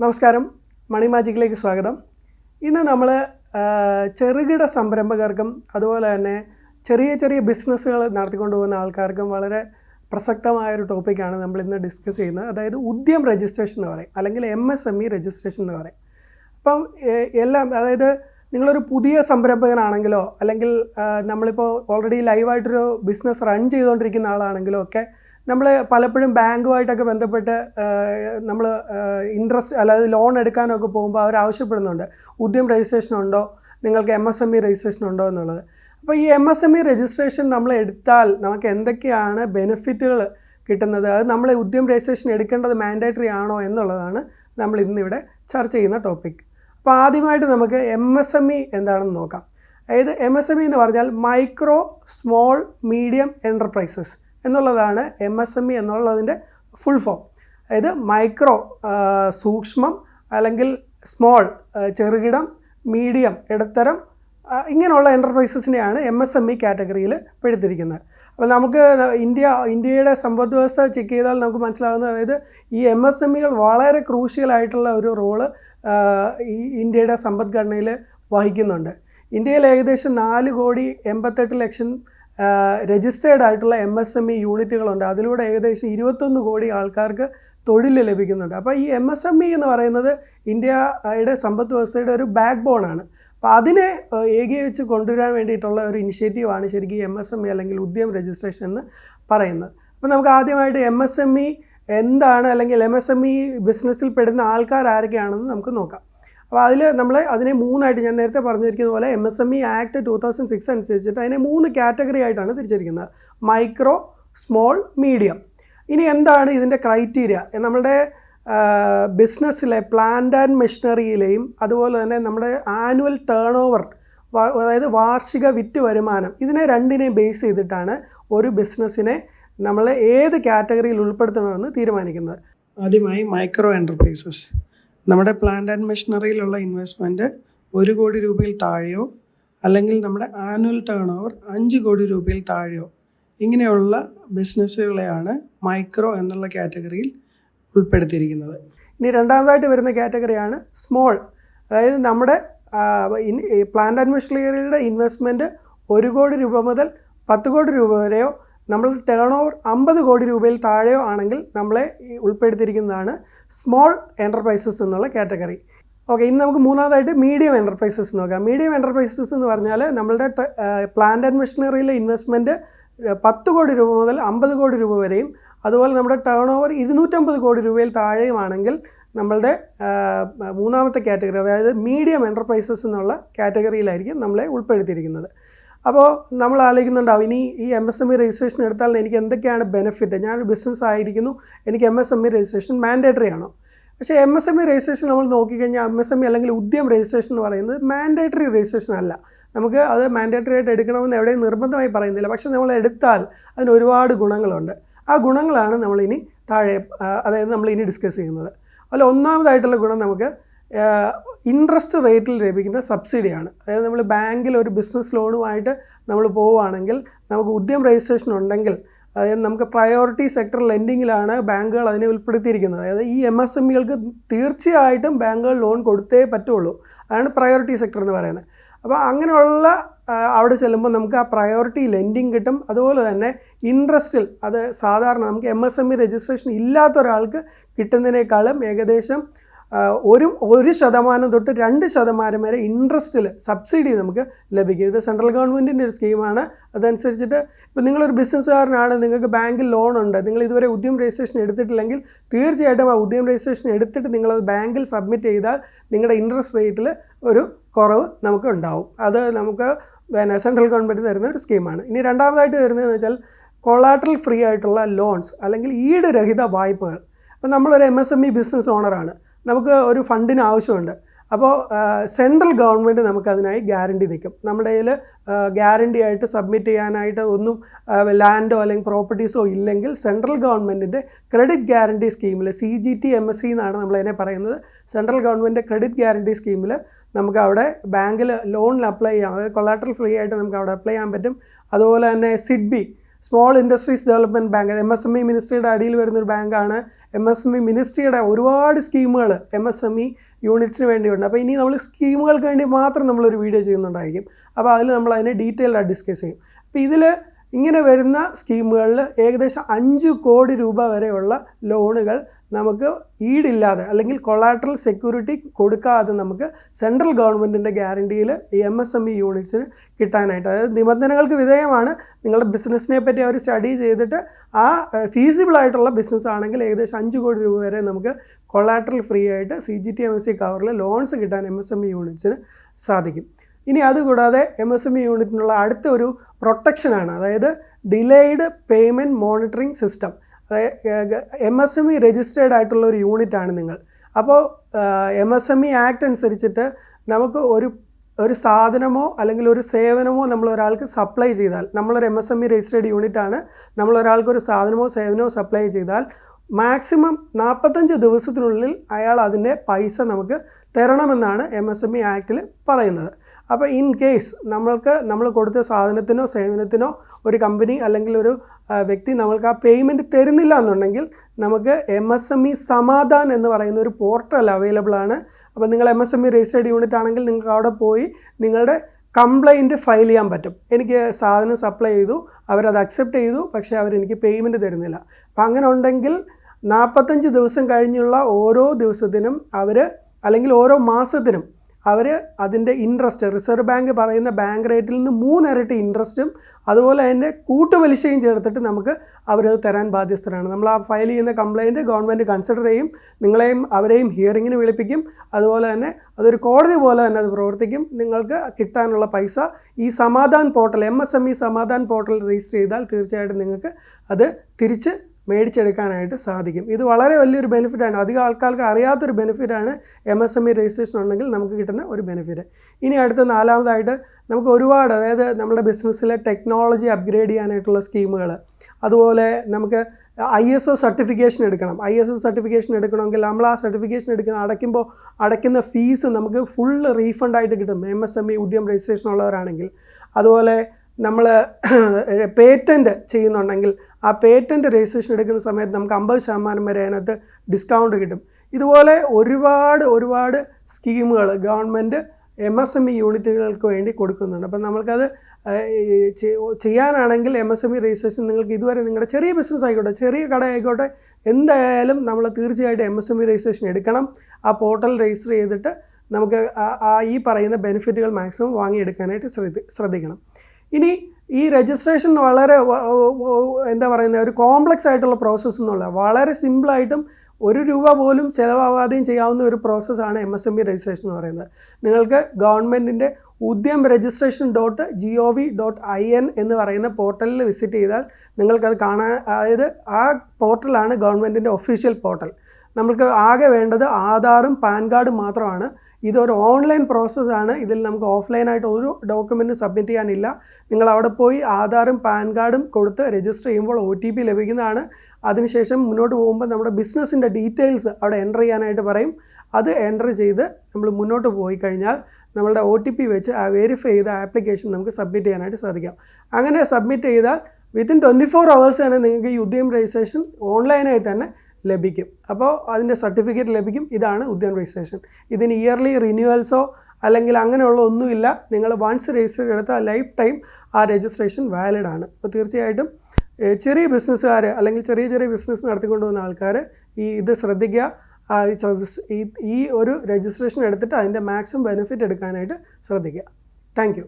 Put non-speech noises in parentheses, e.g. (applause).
നമസ്കാരം. മണി മാജിക്കിലേക്ക് സ്വാഗതം. ഇന്ന് നമ്മൾ ചെറുകിട സംരംഭകർക്കും അതുപോലെ തന്നെ ചെറിയ ചെറിയ ബിസിനസ്സുകൾ നടത്തിക്കൊണ്ട് പോകുന്ന ആൾക്കാർക്കും വളരെ പ്രസക്തമായൊരു ടോപ്പിക്കാണ് നമ്മൾ ഇന്ന് ഡിസ്കസ് ചെയ്യുന്നത്. അതായത് ഉദ്യം രജിസ്ട്രേഷൻ എന്ന് പറയും അല്ലെങ്കിൽ M S M E registration എന്ന് പറയും. അപ്പം എല്ലാം അതായത് നിങ്ങളൊരു പുതിയ സംരംഭകനാണെങ്കിലോ അല്ലെങ്കിൽ നമ്മളിപ്പോൾ ഓൾറെഡി ലൈവായിട്ടൊരു ബിസിനസ് റൺ ചെയ്തുകൊണ്ടിരിക്കുന്ന ആളാണെങ്കിലോ ഒക്കെ നമ്മൾ പലപ്പോഴും ബാങ്കുമായിട്ടൊക്കെ ബന്ധപ്പെട്ട് നമ്മൾ ഇൻട്രസ്റ്റ് അല്ലാതെ ലോൺ എടുക്കാനൊക്കെ പോകുമ്പോൾ അവർ ആവശ്യപ്പെടുന്നുണ്ട്. ഉദ്യം രജിസ്ട്രേഷൻ ഉണ്ടോ? നിങ്ങൾക്ക് M S M E registration ഉണ്ടോ എന്നുള്ളത്. അപ്പോൾ ഈ M S M E registration നമ്മൾ എടുത്താൽ നമുക്ക് എന്തൊക്കെയാണ് ബെനിഫിറ്റുകൾ കിട്ടുന്നത്? അത് നമ്മൾ ഉദ്യം രജിസ്ട്രേഷൻ എടുക്കേണ്ടത് മാൻഡേറ്ററി ആണോ എന്നുള്ളതാണ് നമ്മൾ ഇന്നിവിടെ ചർച്ച ചെയ്യുന്ന ടോപ്പിക് അപ്പോൾ ആദ്യമായിട്ട് നമുക്ക് എം എസ് എം ഇ എന്താണെന്ന് നോക്കാം. അതായത് എം എസ് എം ഇ എന്ന് പറഞ്ഞാൽ മൈക്രോ സ്മോൾ മീഡിയം എന്റർപ്രൈസസ് എന്നുള്ളതാണ് എം എസ് എം ഇ എന്നുള്ളതിന്റെ ഫുൾ ഫോം അതായത് മൈക്രോ സൂക്ഷ്മം അല്ലെങ്കിൽ സ്മോൾ ചെറുകിടം മീഡിയം ഇടത്തരം ഇങ്ങനെയുള്ള എന്റർപ്രൈസസിനെയാണ് എം എസ് എം ഇ കാറ്റഗറിയിൽ പെടുത്തിരിക്കുന്നത്. അപ്പോൾ നമുക്ക് ഇന്ത്യ ഇന്ത്യയുടെ സമ്പദ് വ്യവസ്ഥ ചെക്ക് ചെയ്താൽ നമുക്ക് മനസ്സിലാകുന്നത് അതായത് ഈ എം എസ് എം ഇകൾ വളരെ ക്രൂഷ്യലായിട്ടുള്ള ഒരു റോൾ ഈ ഇന്ത്യയുടെ സമ്പദ്ഘടനയിൽ വഹിക്കുന്നുണ്ട്. ഇന്ത്യയിൽ ഏകദേശം നാല് കോടി എൺപത്തെട്ട് ലക്ഷം രജിസ്റ്റേർഡ് ആയിട്ടുള്ള എം എസ് എം ഇ യൂണിറ്റുകളുണ്ട്. അതിലൂടെ ഏകദേശം ഇരുപത്തൊന്ന് കോടി ആൾക്കാർക്ക് തൊഴിൽ ലഭിക്കുന്നുണ്ട്. അപ്പോൾ ഈ എം എസ് എം ഇ എന്ന് പറയുന്നത് ഇന്ത്യയുടെ സമ്പദ് വ്യവസ്ഥയുടെ ഒരു ബാക്ക് ബോണാണ് അപ്പോൾ അതിനെ ഏകീകരിച്ച് കൊണ്ടുവരാൻ വേണ്ടിയിട്ടുള്ള ഒരു ഇനിഷ്യേറ്റീവാണ് ശരിക്കും എം എസ് എം ഇ അല്ലെങ്കിൽ ഉദ്യം രജിസ്ട്രേഷൻ എന്ന് പറയുന്നത്. അപ്പോൾ നമുക്ക് ആദ്യമായിട്ട് എം എസ് എം ഇ എന്താണ് അല്ലെങ്കിൽ എം എസ് എം ഇ ബിസിനസ്സിൽ പെടുന്ന ആൾക്കാർ ആരൊക്കെയാണെന്ന് നമുക്ക് നോക്കാം. അപ്പോൾ അതിൽ നമ്മൾ അതിനെ മൂന്നായിട്ട് ഞാൻ നേരത്തെ പറഞ്ഞിരിക്കുന്ന പോലെ M S M E act two thousand six അനുസരിച്ചിട്ട് അതിനെ മൂന്ന് കാറ്റഗറി ആയിട്ടാണ് തിരിച്ചിരിക്കുന്നത് മൈക്രോ സ്മോൾ മീഡിയം ഇനി എന്താണ് ഇതിന്റെ ക്രൈറ്റീരിയ നമ്മളുടെ ബിസിനസ്സിലെ പ്ലാന്റ് ആൻഡ് മെഷീനറിയിലെയും അതുപോലെ തന്നെ നമ്മുടെ ആനുവൽ ടേൺ ഓവർ അതായത് വാർഷിക വിറ്റ് വരുമാനം ഇതിനെ രണ്ടിനെയും ബേസ് ചെയ്തിട്ടാണ് ഒരു ബിസിനസ്സിനെ നമ്മൾ ഏത് കാറ്റഗറിയിൽ ഉൾപ്പെടുത്തണമെന്ന് തീരുമാനിക്കുന്നത്. ആദ്യമായി മൈക്രോ എന്റർപ്രൈസസ് നമ്മുടെ പ്ലാന്റ് ആൻഡ് മെഷീനറിയിലുള്ള ഇൻവെസ്റ്റ്മെന്റ് ഒരു കോടി രൂപയിൽ താഴെയോ അല്ലെങ്കിൽ നമ്മുടെ ആനുവൽ ടേൺ ഓവർ അഞ്ച് കോടി രൂപയിൽ താഴെയോ. ഇങ്ങനെയുള്ള ബിസിനസ്സുകളെയാണ് മൈക്രോ എന്നുള്ള കാറ്റഗറിയിൽ ഉൾപ്പെടുത്തിയിരിക്കുന്നത്. ഇനി രണ്ടാമതായിട്ട് വരുന്ന കാറ്റഗറിയാണ് സ്മോൾ അതായത് നമ്മുടെ പ്ലാന്റ് ആൻഡ് മെഷീനറിയുടെ ഇൻവെസ്റ്റ്മെന്റ് ഒരു കോടി രൂപ മുതൽ പത്ത് കോടി രൂപ വരെയോ നമ്മൾ ടേൺ ഓവർ അമ്പത് കോടി രൂപയിൽ താഴെയോ ആണെങ്കിൽ നമ്മളെ ഉൾപ്പെടുത്തിയിരിക്കുന്നതാണ് സ്മോൾ എന്റർപ്രൈസസ് എന്നുള്ള കാറ്റഗറി. ഓക്കെ ഇനി നമുക്ക് മൂന്നാമതായിട്ട് മീഡിയം എന്റർപ്രൈസസ് നോക്കാം. മീഡിയം എന്റർപ്രൈസസ് എന്ന് പറഞ്ഞാൽ നമ്മളുടെ പ്ലാന്റ് ആൻഡ് മെഷീനറിയിലെ ഇൻവെസ്റ്റ്മെന്റ് പത്ത് കോടി രൂപ മുതൽ അമ്പത് കോടി രൂപ വരെയും അതുപോലെ നമ്മുടെ ടേൺ ഓവർ ഇരുന്നൂറ്റമ്പത് കോടി രൂപയിൽ താഴെയുമാണെങ്കിൽ നമ്മളുടെ മൂന്നാമത്തെ കാറ്റഗറി അതായത് മീഡിയം എന്റർപ്രൈസസ് എന്നുള്ള കാറ്റഗറിയിലായിരിക്കും നമ്മളെ ഉൾപ്പെടുത്തിയിരിക്കുന്നത്. അപ്പോൾ നമ്മൾ ആലോചിക്കുന്നുണ്ടാവും ഇനി ഈ M S M E registration എടുത്താൽ എനിക്ക് എന്തൊക്കെയാണ് ബെനിഫിറ്റ് ഞാനൊരു ബിസിനസ് ആയിരിക്കുന്നു എനിക്ക് M S M E registration mandatory ആണോ? പക്ഷേ M S M E registration നമ്മൾ നോക്കിക്കഴിഞ്ഞാൽ എം എസ് എം ഇ അല്ലെങ്കിൽ ഉദ്യം രജിസ്ട്രേഷൻ എന്ന് പറയുന്നത് മാൻഡേറ്ററി രജിസ്ട്രേഷൻ അല്ല. നമുക്ക് അത് മാൻഡേറ്ററി ആയിട്ട് എടുക്കണമെന്ന് എവിടെയും നിർബന്ധമായി പറയുന്നില്ല. പക്ഷേ നമ്മൾ എടുത്താൽ അതിന് ഒരുപാട് ഗുണങ്ങളുണ്ട്. ആ ഗുണങ്ങളാണ് നമ്മളിനി താഴെ അതായത് നമ്മൾ ഇനി ഡിസ്കസ് ചെയ്യുന്നത്. അതിൽ ഒന്നാമതായിട്ടുള്ള ഗുണം നമുക്ക് ഇൻട്രസ്റ്റ് റേറ്റിൽ ലഭിക്കുന്ന സബ്സിഡിയാണ് അതായത് നമ്മൾ ബാങ്കിൽ ഒരു ബിസിനസ് ലോണുമായിട്ട് നമ്മൾ പോവുകയാണെങ്കിൽ നമുക്ക് ഉദ്യം രജിസ്ട്രേഷൻ ഉണ്ടെങ്കിൽ അതായത് നമുക്ക് പ്രയോറിറ്റി സെക്ടർ ലെൻഡിങ്ങിലാണ് ബാങ്കുകൾ അതിനെ ഉൾപ്പെടുത്തിയിരിക്കുന്നത്. അതായത് ഈ എം എസ് എം തീർച്ചയായിട്ടും ബാങ്കുകൾ ലോൺ കൊടുത്തേ പറ്റുള്ളൂ. അതാണ് പ്രയോറിറ്റി സെക്ടർ എന്ന് പറയുന്നത്. അപ്പോൾ അങ്ങനെയുള്ള അവിടെ ചെല്ലുമ്പോൾ നമുക്ക് ആ പ്രയോറിറ്റി ലെൻഡിങ് കിട്ടും. അതുപോലെ തന്നെ ഇൻട്രസ്റ്റിൽ അത് സാധാരണ നമുക്ക് M S M E registration ഇല്ലാത്ത ഒരാൾക്ക് കിട്ടുന്നതിനേക്കാളും ഏകദേശം ഒരു ഒരു ശതമാനം തൊട്ട് രണ്ട് ശതമാനം വരെ ഇൻട്രസ്റ്റിൽ സബ്സിഡി നമുക്ക് ലഭിക്കും. ഇത് സെൻട്രൽ ഗവൺമെന്റിന്റെ ഒരു സ്കീമാണ് അതനുസരിച്ചിട്ട് ഇപ്പോൾ നിങ്ങളൊരു ബിസിനസ്സുകാരനാണ് നിങ്ങൾക്ക് ബാങ്കിൽ ലോൺ ഉണ്ട് നിങ്ങൾ ഇതുവരെ ഉദ്യം രജിസ്ട്രേഷൻ എടുത്തിട്ടില്ലെങ്കിൽ തീർച്ചയായിട്ടും ആ ഉദ്യം രജിസ്ട്രേഷൻ എടുത്തിട്ട് നിങ്ങളത് ബാങ്കിൽ സബ്മിറ്റ് ചെയ്താൽ നിങ്ങളുടെ ഇൻട്രസ്റ്റ് റേറ്റിൽ ഒരു കുറവ് നമുക്ക് ഉണ്ടാവും. അത് നമുക്ക് പിന്നെ സെൻട്രൽ ഗവൺമെന്റ് തരുന്ന ഒരു സ്കീമാണ് ഇനി രണ്ടാമതായിട്ട് വരുന്നതെന്ന് വെച്ചാൽ കൊളാട്രൽ ഫ്രീ ആയിട്ടുള്ള ലോൺസ് അല്ലെങ്കിൽ ഈട് രഹിത വായ്പകൾ. അപ്പോൾ നമ്മളൊരു M S M E business ഓണറാണ് നമുക്ക് ഒരു ഫണ്ടിന് ആവശ്യമുണ്ട്. അപ്പോൾ സെൻട്രൽ ഗവൺമെന്റ് നമുക്കതിനായി ഗ്യാരണ്ടി നിൽക്കും. നമ്മുടെ കയ്യിൽ ഗ്യാരണ്ടി ആയിട്ട് സബ്മിറ്റ് ചെയ്യാനായിട്ട് ഒന്നും ലാൻഡോ അല്ലെങ്കിൽ പ്രോപ്പർട്ടീസോ ഇല്ലെങ്കിൽ സെൻട്രൽ ഗവൺമെന്റിന്റെ ക്രെഡിറ്റ് ഗ്യാരണ്ടി സ്കീമിൽ C G T M S C എന്നാണ് നമ്മളതിനെ പറയുന്നത്. സെൻട്രൽ ഗവൺമെന്റ് ക്രെഡിറ്റ് ഗ്യാരണ്ടി സ്കീമിൽ നമുക്ക് അവിടെ ബാങ്കിൽ ലോണിൽ അപ്ലൈ ചെയ്യാം. അതായത് കൊളാട്രൽ ഫ്രീ ആയിട്ട് നമുക്ക് അവിടെ അപ്ലൈ ചെയ്യാൻ പറ്റും. അതുപോലെ തന്നെ SIDBI small industries development bank M S M E മിനിസ്ട്രിയുടെ അടിയിൽ വരുന്നൊരു ബാങ്കാണ്. എം എസ് എം ഇ മിനിസ്ട്രിയുടെ ഒരുപാട് സ്കീമുകൾ എം എസ് എം ഇ യൂണിറ്റ്സിന് വേണ്ടിയുണ്ട്. അപ്പോൾ ഇനി നമ്മൾ സ്കീമുകൾക്ക് വേണ്ടി മാത്രം നമ്മളൊരു വീഡിയോ ചെയ്യുന്നുണ്ടായിരിക്കും. അപ്പോൾ അതിൽ നമ്മൾ അതിനെ ഡീറ്റെയിൽഡായി ഡിസ്കസ് ചെയ്യും. അപ്പോൾ ഇതിൽ ഇങ്ങനെ വരുന്ന സ്കീമുകളിൽ ഏകദേശം അഞ്ച് കോടി രൂപ വരെയുള്ള ലോണുകൾ നമുക്ക് ഈടില്ലാതെ അല്ലെങ്കിൽ കൊളാട്രൽ സെക്യൂരിറ്റി കൊടുക്കാതെ നമുക്ക് സെൻട്രൽ ഗവൺമെന്റിന്റെ ഗ്യാരണ്ടിയിൽ എം എസ് എം ഇ യൂണിറ്റ്സിന് കിട്ടാനായിട്ട്. അതായത് നിബന്ധനകൾക്ക് വിധേയമാണ് നിങ്ങളുടെ ബിസിനസ്സിനെ പറ്റി അവർ സ്റ്റഡി ചെയ്തിട്ട് ആ ഫീസിബിൾ ആയിട്ടുള്ള ബിസിനസ് ആണെങ്കിൽ ഏകദേശം അഞ്ച് കോടി രൂപ വരെ നമുക്ക് കൊളാട്രൽ ഫ്രീ ആയിട്ട് C G T M S C കവറിൽ ലോൺസ് കിട്ടാൻ എം എസ് എം ഇ യൂണിറ്റ്സിന് സാധിക്കും. ഇനി അതുകൂടാതെ എം എസ് എം ഇ യൂണിറ്റിനുള്ള അടുത്ത ഒരു പ്രൊട്ടക്ഷനാണ് അതായത് delayed payment monitoring system M S M E registered ആയിട്ടുള്ള ഒരു യൂണിറ്റ് ആണ് നിങ്ങൾ. അപ്പോൾ M S M E act അനുസരിച്ചിട്ട് നമുക്ക് ഒരു ഒരു സാധനമോ അല്ലെങ്കിൽ ഒരു സേവനമോ നമ്മൾ ഒരാൾക്ക് സപ്ലൈ ചെയ്താൽ നമ്മളൊരു M S M E registered unit ആണ് നമ്മൾ ഒരാൾക്ക് ഒരു സാധനമോ സേവനമോ സപ്ലൈ ചെയ്താൽ മാക്സിമം നാൽപ്പത്തഞ്ച് ദിവസത്തിനുള്ളിൽ അയാൾ അതിന്റെ പൈസ നമുക്ക് തരണമെന്നാണ് എം എസ് എം ഇ ആക്ടിൽ പറയുന്നത്. അപ്പോൾ ഇൻ കേസ് നമ്മൾക്ക് നമ്മൾ കൊടുത്ത സാധനത്തിനോ സേവനത്തിനോ ഒരു കമ്പനി അല്ലെങ്കിൽ ഒരു വ്യക്തി നമ്മൾക്ക് ആ പേയ്മെന്റ് തരുന്നില്ല എന്നുണ്ടെങ്കിൽ നമുക്ക് M S M E Samadhaan എന്ന് പറയുന്ന ഒരു പോർട്ടൽ അവൈലബിൾ ആണ്. അപ്പോൾ നിങ്ങൾ M S M E registered unit ആണെങ്കിൽ നിങ്ങൾക്ക് അവിടെ പോയി നിങ്ങളുടെ കംപ്ലൈന്റ് ഫയൽ ചെയ്യാൻ പറ്റും. എനിക്ക് സാധനം സപ്ലൈ ചെയ്തു അവരത് അക്സെപ്റ്റ് ചെയ്തു പക്ഷേ അവരെനിക്ക് പേയ്മെന്റ് തരുന്നില്ല. അപ്പം അങ്ങനെ ഉണ്ടെങ്കിൽ നാൽപ്പത്തഞ്ച് ദിവസം കഴിഞ്ഞുള്ള ഓരോ ദിവസത്തിനും അവർ അല്ലെങ്കിൽ ഓരോ മാസത്തിനും അവർ അതിന്റെ ഇൻട്രസ്റ്റ് റിസർവ് ബാങ്ക് പറയുന്ന ബാങ്ക് റേറ്റിൽ നിന്ന് മൂന്നിരട്ടി ഇൻട്രസ്റ്റും അതുപോലെ അതിന്റെ കൂട്ടുപലിശയും ചേർത്തിട്ട് നമുക്ക് അവരത് തരാൻ ബാധ്യസ്ഥരാണ്. നമ്മൾ ആ ഫയൽ ചെയ്യുന്ന കംപ്ലയിന്റ് ഗവൺമെന്റ് കൺസിഡർ ചെയ്യും നിങ്ങളെയും അവരെയും ഹിയറിങ്ങിന് വിളിപ്പിക്കും അതുപോലെ തന്നെ അതൊരു കോടതി പോലെ തന്നെ അത് പ്രവർത്തിക്കും. നിങ്ങൾക്ക് കിട്ടാനുള്ള പൈസ ഈ Samadhaan portal M S M E Samadhaan portal register ചെയ്താൽ തീർച്ചയായിട്ടും നിങ്ങൾക്ക് അത് തിരിച്ച് മേടിച്ചെടുക്കാനായിട്ട് സാധിക്കും. ഇത് വളരെ വലിയൊരു ബെനിഫിറ്റാണ് അധികം ആൾക്കാർക്ക് അറിയാത്തൊരു ബെനിഫിറ്റാണ് M S M E registration ഉണ്ടെങ്കിൽ നമുക്ക് കിട്ടുന്ന ഒരു ബെനിഫിറ്റ് ഇനി അടുത്ത നാലാമതായിട്ട് നമുക്ക് ഒരുപാട് അതായത് നമ്മുടെ ബിസിനസ്സിലെ ടെക്നോളജി അപ്ഗ്രേഡ് ചെയ്യാനായിട്ടുള്ള സ്കീമുകൾ അതുപോലെ നമുക്ക് ഐ എസ് ഒ സർട്ടിഫിക്കേഷൻ എടുക്കണം. ഐ എസ് ഒ സർട്ടിഫിക്കേഷൻ എടുക്കണമെങ്കിൽ നമ്മൾ ആ സർട്ടിഫിക്കേഷൻ എടുക്കുന്ന അടയ്ക്കുമ്പോൾ അടയ്ക്കുന്ന ഫീസ് നമുക്ക് ഫുൾ റീഫണ്ട് ആയിട്ട് കിട്ടും M S M E Udyam registration ഉള്ളവരാണെങ്കിൽ. അതുപോലെ നമ്മൾ പേറ്റന്റ് (coughs) ചെയ്യുന്നുണ്ടെങ്കിൽ ആ പേറ്റന്റ് രജിസ്ട്രേഷൻ എടുക്കുന്ന സമയത്ത് നമുക്ക് അമ്പത് ശതമാനം വരെ അതിനകത്ത് ഡിസ്കൗണ്ട് കിട്ടും. ഇതുപോലെ ഒരുപാട് ഒരുപാട് സ്കീമുകൾ government M S M E യൂണിറ്റുകൾക്ക് വേണ്ടി കൊടുക്കുന്നുണ്ട്. അപ്പം നമ്മൾക്കത് ചെയ്യാനാണെങ്കിൽ M S M E registration നിങ്ങൾക്ക് ഇതുവരെ നിങ്ങളുടെ ചെറിയ ബിസിനസ് ആയിക്കോട്ടെ ചെറിയ കട ആയിക്കോട്ടെ എന്തായാലും നമ്മൾ തീർച്ചയായിട്ടും M S M E registration എടുക്കണം. ആ പോർട്ടൽ രജിസ്റ്റർ ചെയ്തിട്ട് നമുക്ക് ആ ഈ പറയുന്ന ബെനിഫിറ്റുകൾ മാക്സിമം വാങ്ങിയെടുക്കാനായിട്ട് ശ്രദ്ധി ശ്രദ്ധിക്കണം. ഇനി ഈ രജിസ്ട്രേഷൻ വളരെ എന്താ പറയുന്നത് ഒരു കോംപ്ലക്സ് ആയിട്ടുള്ള പ്രോസസ്സ് എന്നുള്ള വളരെ സിമ്പിളായിട്ടും ഒരു രൂപ പോലും ചിലവാകാതെയും ചെയ്യാവുന്ന ഒരു പ്രോസസ്സാണ് M S M E registration എന്ന് പറയുന്നത്. നിങ്ങൾക്ക് ഗവൺമെന്റിന്റെ Udyam registration dot G O V dot I N എന്ന് പറയുന്ന പോർട്ടലിൽ വിസിറ്റ് ചെയ്താൽ നിങ്ങൾക്കത് കാണാൻ അതായത് ആ പോർട്ടലാണ് ഗവൺമെന്റിന്റെ ഒഫീഷ്യൽ പോർട്ടൽ നമുക്ക് ആകെ വേണ്ടത് ആധാറും പാൻ കാർഡും മാത്രമാണ്. ഇതൊരു ഓൺലൈൻ പ്രോസസ്സാണ്. ഇതിൽ നമുക്ക് ഓഫ്ലൈനായിട്ട് ഒരു ഡോക്യുമെന്റ് സബ്മിറ്റ് ചെയ്യാനില്ല. നിങ്ങൾ അവിടെ പോയി ആധാറും പാൻ കാർഡും കൊടുത്ത് രജിസ്റ്റർ ചെയ്യുമ്പോൾ ഒ ടി പി ലഭിക്കുന്നതാണ്. അതിനുശേഷം മുന്നോട്ട് പോകുമ്പോൾ നമ്മുടെ ബിസിനസ്സിന്റെ ഡീറ്റെയിൽസ് അവിടെ എന്റർ ചെയ്യാനായിട്ട് പറയും. അത് എന്റർ ചെയ്ത് നമ്മൾ മുന്നോട്ട് പോയി കഴിഞ്ഞാൽ നമ്മളുടെ ഒ ടി പി വെച്ച് ആ വെരിഫൈ ചെയ്ത ആപ്ലിക്കേഷൻ നമുക്ക് സബ്മിറ്റ് ചെയ്യാനായിട്ട് സാധിക്കാം. അങ്ങനെ സബ്മിറ്റ് ചെയ്താൽ വിത്തിൻ ട്വന്റി ഫോർ അവേഴ്സ് തന്നെ നിങ്ങൾക്ക് ഈ ഉദ്യം രജിസ്ട്രേഷൻ ഓൺലൈനായി തന്നെ ലഭിക്കും. അപ്പോൾ അതിന്റെ സർട്ടിഫിക്കറ്റ് ലഭിക്കും. ഇതാണ് ഉദ്യാൻ രജിസ്ട്രേഷൻ. ഇതിന് ഇയർലി റിന്യൂവൽസോ അല്ലെങ്കിൽ അങ്ങനെയുള്ള ഒന്നുമില്ല. നിങ്ങൾ വൺസ് രജിസ്റ്റർ എടുത്താൽ ലൈഫ് ടൈം ആ രജിസ്ട്രേഷൻ വാലിഡ് ആണ്. അപ്പോൾ തീർച്ചയായിട്ടും ചെറിയ ബിസിനസ്സുകാർ അല്ലെങ്കിൽ ചെറിയ ചെറിയ ബിസിനസ് നടത്തിക്കൊണ്ട് പോകുന്ന ആൾക്കാർ ഈ ഇത് ശ്രദ്ധിക്കുക. ഈ ഒരു രജിസ്ട്രേഷൻ എടുത്തിട്ട് അതിന്റെ മാക്സിമം ബെനിഫിറ്റ് എടുക്കാനായിട്ട് ശ്രദ്ധിക്കുക. താങ്ക്